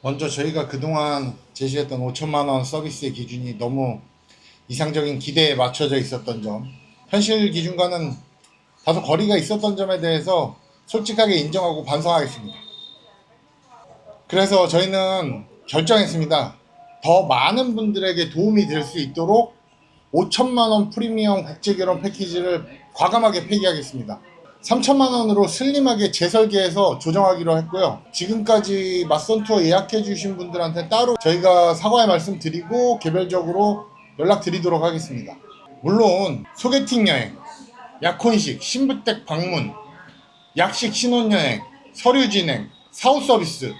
먼저 저희가 그동안 제시했던 5천만 원 서비스의 기준이 너무 이상적인 기대에 맞춰져 있었던 점, 현실 기준과는 다소 거리가 있었던 점에 대해서 솔직하게 인정하고 반성하겠습니다. 그래서 저희는 결정했습니다. 더 많은 분들에게 도움이 될 수 있도록 5천만 원 프리미엄 국제결혼 패키지를 과감하게 폐기하겠습니다. 3천만 원으로 슬림하게 재설계해서 조정하기로 했고요. 지금까지 맞선 투어 예약해 주신 분들한테 따로 저희가 사과의 말씀 드리고 개별적으로 연락 드리도록 하겠습니다. 물론 소개팅 여행, 약혼식, 신부댁 방문, 약식 신혼여행, 서류 진행, 사후 서비스,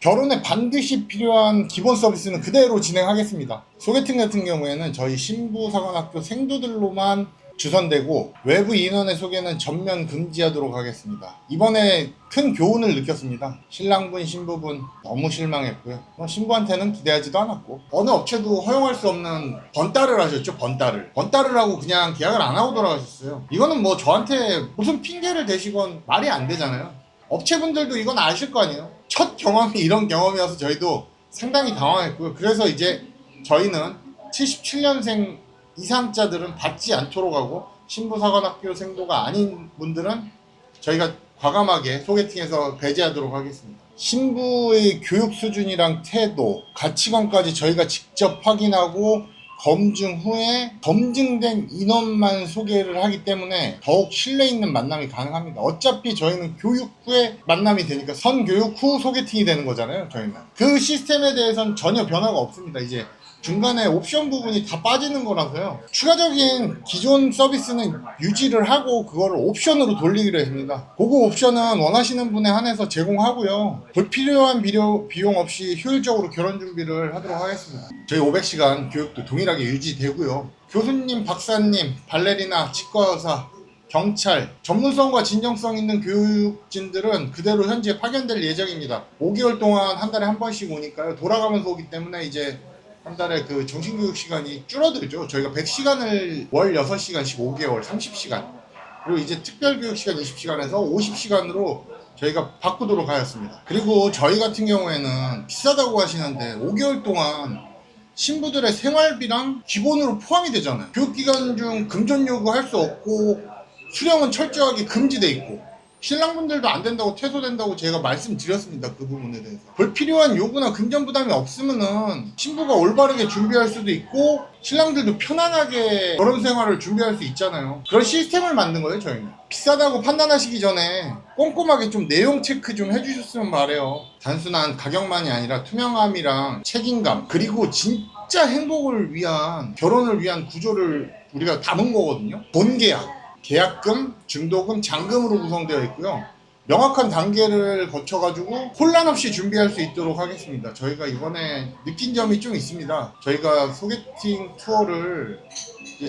결혼에 반드시 필요한 기본 서비스는 그대로 진행하겠습니다. 소개팅 같은 경우에는 저희 신부 사관학교 생도들로만 주선되고 외부 인원의 소개는 전면 금지하도록 하겠습니다. 이번에 큰 교훈을 느꼈습니다. 신랑분, 신부분 너무 실망했고요. 뭐 신부한테는 기대하지도 않았고 어느 업체도 허용할 수 없는 번따를 하셨죠. 번따를. 번따를 하고 그냥 계약을 안 하고 돌아가셨어요. 이거는 뭐 저한테 무슨 핑계를 대시건 말이 안 되잖아요. 업체분들도 이건 아실 거 아니에요. 첫 경험이 이런 경험이어서 저희도 상당히 당황했고요. 그래서 이제 저희는 77년생 이상자들은 받지 않도록 하고 신부사관학교 생도가 아닌 분들은 저희가 과감하게 소개팅에서 배제하도록 하겠습니다. 신부의 교육 수준이랑 태도, 가치관까지 저희가 직접 확인하고 검증 후에 검증된 인원만 소개를 하기 때문에 더욱 신뢰 있는 만남이 가능합니다. 어차피 저희는 교육 후에 만남이 되니까 선교육 후 소개팅이 되는 거잖아요. 저희는 그 시스템에 대해서는 전혀 변화가 없습니다. 이제 중간에 옵션 부분이 다 빠지는 거라서요. 추가적인 기존 서비스는 유지를 하고 그거를 옵션으로 돌리기로 했습니다. 그거 옵션은 원하시는 분에 한해서 제공하고요. 불필요한 비료, 비용 없이 효율적으로 결혼 준비를 하도록 하겠습니다. 저희 500시간 교육도 동일하게 유지되고요. 교수님, 박사님, 발레리나, 치과의사, 경찰, 전문성과 진정성 있는 교육진들은 그대로 현재 파견될 예정입니다. 5개월 동안 한 달에 한 번씩 오니까요. 돌아가면서 오기 때문에 이제 한 달에 그 정신교육 시간이 줄어들죠. 저희가 100시간을 월 6시간씩 5개월 30시간. 그리고 이제 특별교육 시간 20시간에서 50시간으로 저희가 바꾸도록 하였습니다. 그리고 저희 같은 경우에는 비싸다고 하시는데 5개월 동안 신부들의 생활비랑 기본으로 포함이 되잖아요. 교육기간 중 금전 요구할 수 없고 수령은 철저하게 금지돼 있고 신랑분들도 안 된다고 퇴소된다고 제가 말씀드렸습니다. 그 부분에 대해서. 불필요한 요구나 금전 부담이 없으면은 신부가 올바르게 준비할 수도 있고 신랑들도 편안하게 결혼 생활을 준비할 수 있잖아요. 그런 시스템을 만든 거예요, 저희는. 비싸다고 판단하시기 전에 꼼꼼하게 좀 내용 체크 좀 해주셨으면 말해요. 단순한 가격만이 아니라 투명함이랑 책임감 그리고 진짜 행복을 위한 결혼을 위한 구조를 우리가 담은 거거든요. 본 계약. 계약금, 중도금, 잔금으로 구성되어 있고요. 명확한 단계를 거쳐가지고 혼란 없이 준비할 수 있도록 하겠습니다. 저희가 이번에 느낀 점이 좀 있습니다. 저희가 소개팅 투어를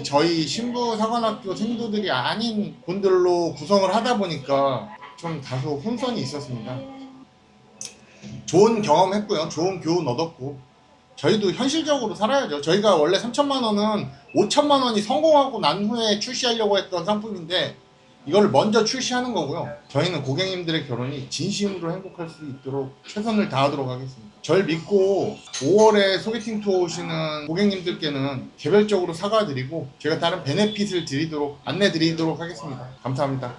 저희 신부 사관학교 생도들이 아닌 분들로 구성을 하다 보니까 좀 다소 혼선이 있었습니다. 좋은 경험했고요. 좋은 교훈 얻었고 저희도 현실적으로 살아야죠. 저희가 원래 3천만 원은 5천만 원이 성공하고 난 후에 출시하려고 했던 상품인데 이걸 먼저 출시하는 거고요. 저희는 고객님들의 결혼이 진심으로 행복할 수 있도록 최선을 다하도록 하겠습니다. 절 믿고 5월에 소개팅 투어 오시는 고객님들께는 개별적으로 사과드리고 제가 다른 베네핏을 드리도록 안내 드리도록 하겠습니다. 감사합니다.